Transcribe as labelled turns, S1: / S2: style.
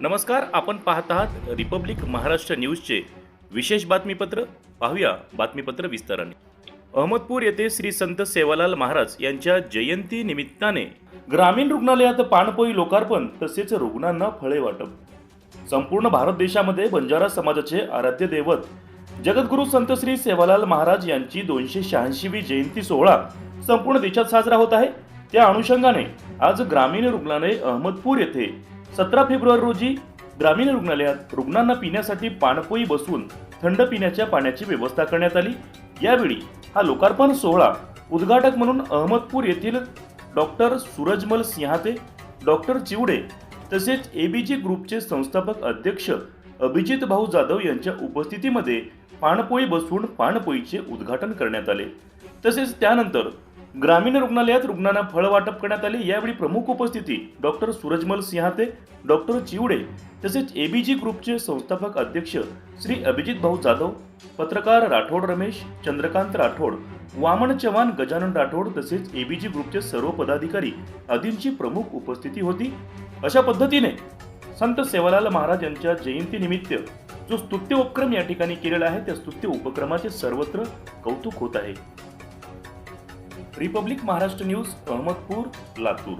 S1: नमस्कार आपण पाहत आहात रिपब्लिक महाराष्ट्र न्यूजचे विशेष बातमीपत्र. पाहूया बातमीपत्र विस्ताराने. अहमदपूर येथे श्री संत सेवालाल महाराज यांच्या जयंती निमित्ताने ग्रामीण रुग्णालयात पाणपोई लोकार्पण तसेच रुग्णांना फळे वाटप. संपूर्ण भारत देशामध्ये बंजारा समाजाचे आराध्य दैवत जगद्गुरू संत श्री सेवालाल महाराज यांची दोनशे शहाऐंशीवी जयंती सोहळा संपूर्ण देशात साजरा होत आहे. त्या अनुषंगाने आज ग्रामीण रुग्णालय अहमदपूर येथे सतरा फेब्रुवारी रोजी ग्रामीण रुग्णालयात रुग्णांना पिण्यासाठी पाणपोई बसवून थंड पिण्याच्या पाण्याची व्यवस्था करण्यात आली. यावेळी हा लोकार्पण सोहळा उद्घाटक म्हणून अहमदपूर येथील डॉक्टर सूरजमल सिंहाते डॉक्टर चिवडे तसेच एबीजी ग्रुपचे संस्थापक अध्यक्ष अभिजित भाऊ जाधव यांच्या उपस्थितीमध्ये पाणपोई बसवून पाणपोईचे उद्घाटन करण्यात आले. तसेच त्यानंतर ग्रामीण रुग्णालयात रुग्णांना फळ वाटप करण्यात आले. यावेळी प्रमुख उपस्थिती डॉक्टर सूरजमल सिंहाते डॉक्टर चिवडे तसेच एबीजी ग्रुपचे संस्थापक अध्यक्ष श्री अभिजित भाऊ जाधव पत्रकार राठोड रमेश चंद्रकांत राठोड वामन चव्हाण गजानन राठोड तसेच एबीजी ग्रुपचे सर्व पदाधिकारी आदींची प्रमुख उपस्थिती होती. अशा पद्धतीने संत सेवालाल महाराज यांच्या जयंतीनिमित्त जो स्तुत्य उपक्रम या ठिकाणी केलेला आहे त्या स्तुत्य उपक्रमाचे सर्वत्र कौतुक होत आहे. Republic Maharashtra news Ahmedpur Latur.